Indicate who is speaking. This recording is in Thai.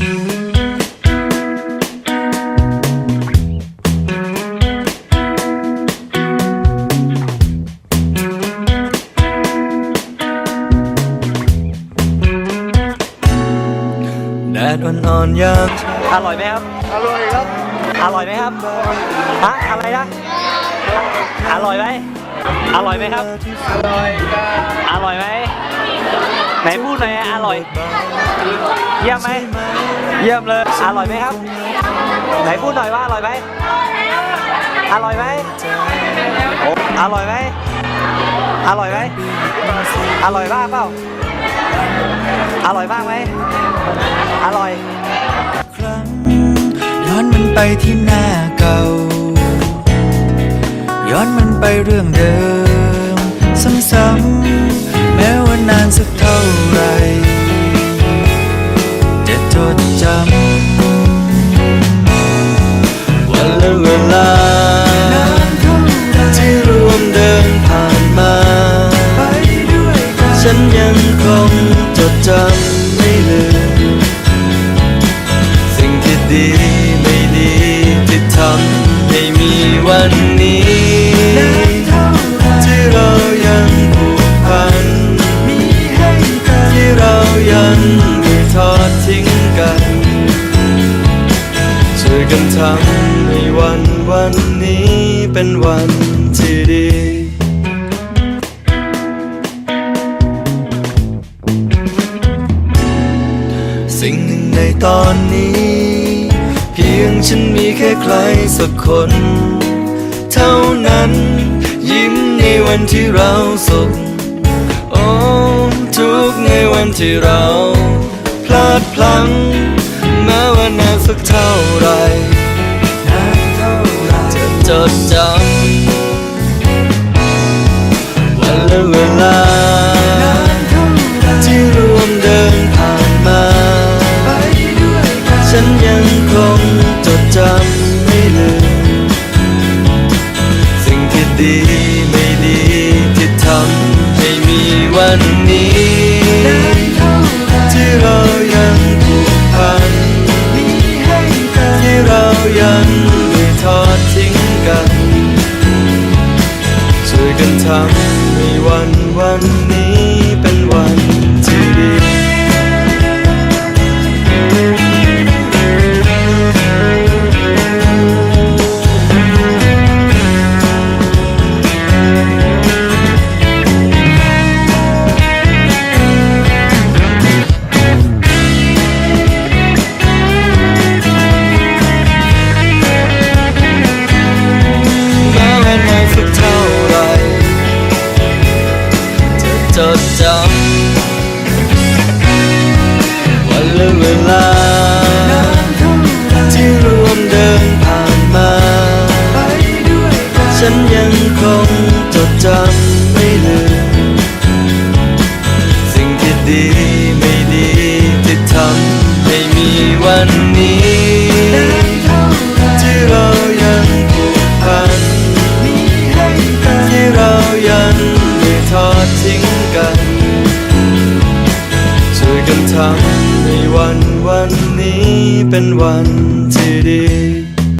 Speaker 1: แดดอ่อนๆยามเช้า
Speaker 2: อร่อยไหมครับ
Speaker 3: อร่อยครับ
Speaker 2: อร่อยไหมครับฮะอะไรนะ อร่อยไหม อร่อยไหมครับ
Speaker 3: อร่อยครับ
Speaker 2: อร่อยไหม ไหนพูดหน่อยอร่อย เยี่ยมไหม เยี่ยมเลย อร่อยไหมครับ ไหนพูดหน่อยว่าอร่อยไหม อร่อยไหมโอ้อร่อยไหม อร่อยไหม อร่อยมากเปล่า อร่อยมากไหม อร่อย
Speaker 1: ครั้งย้อนมันไปที่หน้าเก่า ย้อนมันไปเรื่องเดิมซ้ำๆ ฉันยังคงจดจำไม่ลืม สิ่งที่ดีไม่ดีที่ทำให้มีวันนี้ที่เรายังผูกพันที่เรายังไม่ทอดทิ้งกันช่วยกันทำให้วันวันนี้เป็นวันที่ดี ในตอนนี้ เพียงฉันมีแค่ใครสักคน เท่านั้น ยิ้มในวันที่เราสุขโอ้ทุกข์ในวันที่เรา พลาดพลั้งแม้ว่านานสักเท่าไหรจะจดจำวันและเวลา ฉันยังคงจดจำไม่ลืม สิ่งที่ดีไม่ดีที่ทำให้มีวันนี้ที่เรายังผูกพันที่เรายังไม่ทอดทิ้งกัน ช่วยกันทำให้วันวัน ละเวลา ที่รวมเดินผ่านมา ฉันยังคงจดจำไม่ลืม สิ่งที่ดีไม่ดีที่ทำให้มีวันนี้ที่เรายังผูกพันที่เรายังไม่ทอดทิ้งกัน ช่วยกันทำให้ วันวันนี้เป็นวันที่ดี